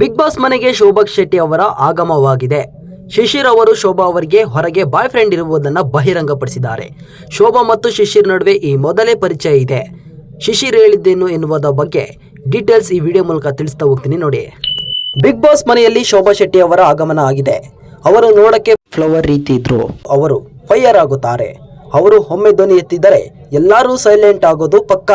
Big boss ಮನೆಗೆ ಶೋಭಾ ಶೆಟ್ಟಿ ಅವರ ಆಗಮವಾಗಿದೆ. ಶಿಶಿರ್ ಅವರು ಶೋಭಾ ಅವರಿಗೆ ಹೊರಗೆ ಬಾಯ್ ಫ್ರೆಂಡ್ ಇರುವುದನ್ನು ಬಹಿರಂಗಪಡಿಸಿದ್ದಾರೆ. ಶೋಭಾ ಮತ್ತು ಶಿಶಿರ್ ನಡುವೆ ಈ ಮೊದಲೇ ಪರಿಚಯ ಇದೆ. ಶಿಶಿರ್ ಹೇಳಿದ್ದೇನು ಎನ್ನುವುದರ ಬಗ್ಗೆ ಡೀಟೇಲ್ಸ್ ಈ ವಿಡಿಯೋ ಮೂಲಕ ತಿಳಿಸ್ತಾ ಹೋಗ್ತೀನಿ ನೋಡಿ. ಬಿಗ್ ಬಾಸ್ ಮನೆಯಲ್ಲಿ ಶೋಭಾ ಶೆಟ್ಟಿ ಅವರ ಆಗಮನ ಆಗಿದೆ. ಅವರು ನೋಡಕ್ಕೆ ಫ್ಲವರ್ ರೀತಿ ಇದ್ರು. ಅವರು ಫೈಯರ್ ಆಗುತ್ತಾರೆ. ಅವರು ಒಮ್ಮೆ ಧ್ವನಿ ಎತ್ತಿದರೆ ಎಲ್ಲರೂ ಸೈಲೆಂಟ್ ಆಗೋದು ಪಕ್ಕ.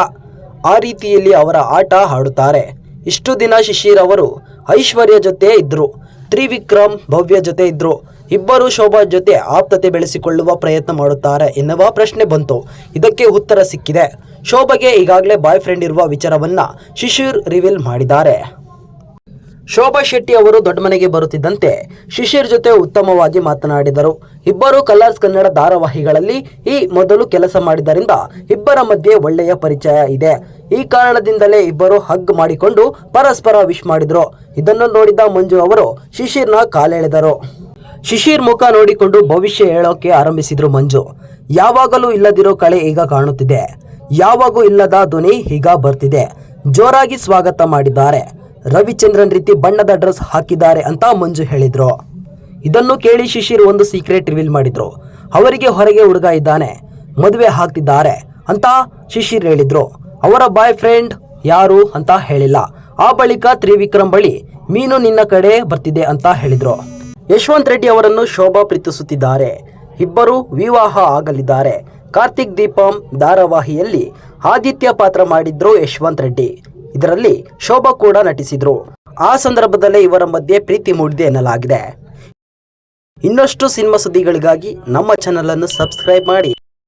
ಆ ರೀತಿಯಲ್ಲಿ ಅವರ ಆಟ ಆಡುತ್ತಾರೆ ಇಷ್ಟು ದಿನ ಶಿಶಿರ್ ಅವರು ಐಶ್ವರ್ಯ ಜೊತೆ ಇದ್ದರು ತ್ರಿವಿಕ್ರಮ್ ಭವ್ಯ ಜೊತೆ ಇದ್ದರು ಇಬ್ಬರು ಶೋಭಾ ಜೊತೆ ಆಪ್ತತೆ ಬೆಳೆಸಿಕೊಳ್ಳುವ ಪ್ರಯತ್ನ ಮಾಡುತ್ತಾರೆ ಎನ್ನುವ ಪ್ರಶ್ನೆ ಬಂತು. ಇದಕ್ಕೆ ಉತ್ತರ ಸಿಕ್ಕಿದೆ. ಶೋಭಾಗೆ ಈಗಾಗಲೇ ಬಾಯ್ ಫ್ರೆಂಡ್ ಇರುವ ವಿಚಾರವನ್ನ ಶಿಶಿರ್ ರಿವೀಲ್ ಮಾಡಿದ್ದಾರೆ. ಶೋಭಾ ಶೆಟ್ಟಿ ಅವರು ದೊಡ್ಡ ಮನೆಗೆ ಬರುತ್ತಿದ್ದಂತೆ ಶಿಶಿರ್ ಜೊತೆ ಉತ್ತಮವಾಗಿ ಮಾತನಾಡಿದರು. ಇಬ್ಬರು ಕಲರ್ಸ್ ಕನ್ನಡ ಧಾರಾವಾಹಿಗಳಲ್ಲಿ ಈ ಮೊದಲು ಕೆಲಸ ಮಾಡಿದ್ದರಿಂದ ಇಬ್ಬರ ಮಧ್ಯೆ ಒಳ್ಳೆಯ ಪರಿಚಯ ಇದೆ. ಈ ಕಾರಣದಿಂದಲೇ ಇಬ್ಬರು ಹಗ್ ಮಾಡಿಕೊಂಡು ಪರಸ್ಪರ ವಿಶ್ ಮಾಡಿದ್ರು. ಇದನ್ನು ನೋಡಿದ ಮಂಜು ಅವರು ಶಿಶಿರ್ನ ಕಾಲೆಳೆದರು. ಶಿಶಿರ್ ಮುಖ ನೋಡಿಕೊಂಡು ಭವಿಷ್ಯ ಹೇಳೋಕೆ ಆರಂಭಿಸಿದ್ರು ಮಂಜು. ಯಾವಾಗಲೂ ಇಲ್ಲದಿರೋ ಕಳೆ ಈಗ ಕಾಣುತ್ತಿದೆ. ಯಾವಾಗೂ ಇಲ್ಲದ ಧ್ವನಿ ಈಗ ಬರ್ತಿದೆ. ಜೋರಾಗಿ ಸ್ವಾಗತ ಮಾಡಿದ್ದಾರೆ. ರವಿಚಂದ್ರನ್ ರೀತಿ ಬಣ್ಣದ ಡ್ರೆಸ್ ಹಾಕಿದ್ದಾರೆ ಅಂತ ಮಂಜು ಹೇಳಿದ್ರು. ಇದನ್ನು ಕೇಳಿ ಶಿಶಿರ್ ಒಂದು ಸೀಕ್ರೆಟ್ ರಿವೀಲ್ ಮಾಡಿದ್ರು. ಅವರಿಗೆ ಹೊರಗೆ ಹುಡುಗ ಇದ್ದಾನೆ, ಮದುವೆ ಹಾಕ್ತಿದ್ದಾರೆ ಅಂತ ಶಿಶಿರ್ ಹೇಳಿದ್ರು. ಅವರ ಬಾಯ್ ಫ್ರೆಂಡ್ ಯಾರು ಅಂತ ಹೇಳಿಲ್ಲ. ಆ ಬಳಿಕ ತ್ರಿವಿಕ್ರಮ್ ಬಳಿ ಮೀನು ನಿನ್ನ ಕಡೆ ಬರ್ತಿದೆ ಅಂತ ಹೇಳಿದ್ರು. ಯಶವಂತ್ ರೆಡ್ಡಿ ಅವರನ್ನು ಶೋಭಾ ಪ್ರೀತಿಸುತ್ತಿದ್ದಾರೆ. ಇಬ್ಬರು ವಿವಾಹ ಆಗಲಿದ್ದಾರೆ. ಕಾರ್ತಿಕ್ ದೀಪಂ ಧಾರಾವಾಹಿಯಲ್ಲಿ ಆದಿತ್ಯ ಪಾತ್ರ ಮಾಡಿದ್ರು ಯಶವಂತ್ ರೆಡ್ಡಿ. ಇದರಲ್ಲಿ ಶೋಭಾ ಕೂಡ ನಟಿಸಿದ್ರು. ಆ ಸಂದರ್ಭದಲ್ಲೇ ಇವರ ಮಧ್ಯೆ ಪ್ರೀತಿ ಮೂಡಿದೆ ಎನ್ನಲಾಗಿದೆ. ಇನ್ನಷ್ಟು ಸಿನಿಮಾ ಸುದ್ದಿಗಳಿಗಾಗಿ ನಮ್ಮ ಚಾನೆಲ್ ಅನ್ನು ಸಬ್ಸ್ಕ್ರೈಬ್ ಮಾಡಿ.